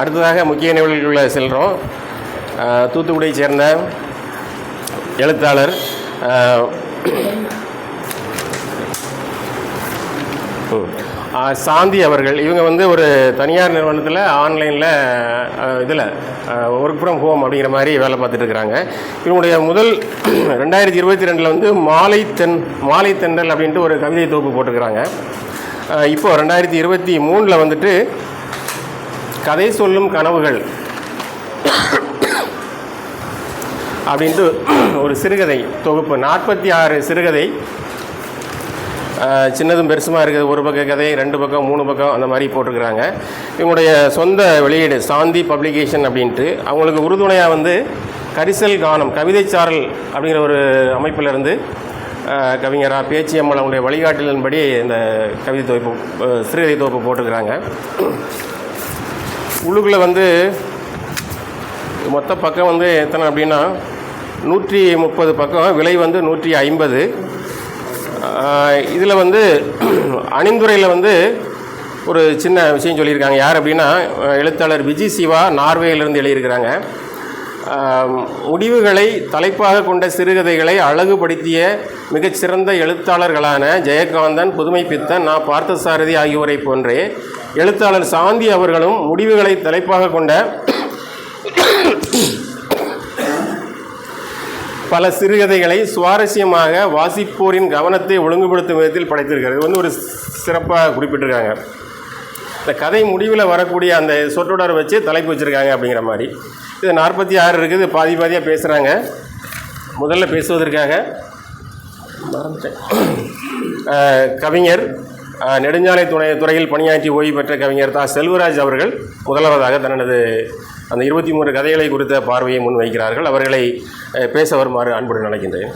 அடுத்ததாக முக்கிய நிகழ்வுகளில் செல்கிறோம் தூத்துக்குடியை சேர்ந்த எழுத்தாளர் சாந்தி அவர்கள். இவங்க வந்து ஒரு தனியார் நிறுவனத்தில் ஆன்லைனில் இதில் ஒர்க் ஃப்ரம் ஹோம் அப்படிங்கிற மாதிரி வேலை பார்த்துட்டு இருக்கிறாங்க. இவங்களுடைய முதல் ரெண்டாயிரத்தி இருபத்தி ரெண்டில் வந்து மாலை தென் மாலை தென்றல் அப்படின்ட்டு ஒரு கவிதை தொகுப்பு போட்டிருக்கிறாங்க. இப்போது ரெண்டாயிரத்தி இருபத்தி மூணில் வந்துட்டு கதை சொல்லும் கனவுகள் அப்படின்ட்டு ஒரு சிறுகதை தொகுப்பு. நாற்பத்தி ஆறு சிறுகதை சின்னதும் பெருசுமாக இருக்குது. ஒரு பக்க கதை ரெண்டு பக்கம் மூணு பக்கம் அந்த மாதிரி போட்டிருக்கிறாங்க. இவங்களுடைய சொந்த வெளியீடு சாந்தி பப்ளிகேஷன் அப்படின்ட்டு அவங்களுக்கு உறுதுணையாக வந்து கரிசல் கானம் கவிதைச்சாரல் அப்படிங்கிற ஒரு அமைப்பிலிருந்து ஆஹ் பேச்சு பேச்சியம்மல் அவங்களுடைய வழிகாட்டலின்படி இந்த கவிதை தொகுப்பு சிறுகதை தொகுப்பு போட்டிருக்கிறாங்க. உள்ளுக்குள்ளே வந்து மொத்த பக்கம் வந்து எத்தனை அப்படின்னா நூற்றி முப்பது பக்கம் விலை வந்து நூற்றி ஐம்பது. இதில் வந்து அணிந்துரையில் வந்து ஒரு சின்ன விஷயம் சொல்லியிருக்காங்க. யார் அப்படின்னா எழுத்தாளர் விஜய் சிவா நார்வேயிலிருந்து எழுதியிருக்கிறாங்க. முடிவுகளை தலைப்பாக கொண்ட சிறுகதைகளை அழகுபடுத்திய மிகச்சிறந்த எழுத்தாளர்களான ஜெயகாந்தன் புதுமை பித்தன் நா. பார்த்தசாரதி ஆகியோரை போன்றே எழுத்தாளர் சாந்தி அவர்களும் முடிவுகளை தலைப்பாக கொண்ட பல சிறுகதைகளை சுவாரஸ்யமாக வாசிப்போரின் கவனத்தை ஒழுங்குபடுத்தும் விதத்தில் படைத்திருக்கிறது இது வந்து ஒரு சிறப்பாக குறிப்பிட்டிருக்காங்க. இந்த கதை முடிவில் வரக்கூடிய அந்த சொற்றொடரை வச்சு தலைப்பு வச்சுருக்காங்க அப்படிங்கிற மாதிரி. இது நாற்பத்தி ஆறு இருக்குது பாதி பாதியாக பேசுகிறாங்க முதல்ல பேசுவதற்காக கவிஞர் நெடுஞ்சாலை துணை துறையில் பணியாற்றி ஓய்வு பெற்ற கவிஞர் தா. செல்வராஜ் அவர்கள் முதலாவதாக தனது அந்த இருபத்தி மூன்று கதைகளை குறித்த பார்வையை முன்வைக்கிறார்கள். அவர்களை பேச வருமாறு அன்புடன் நினைக்கின்றேன்.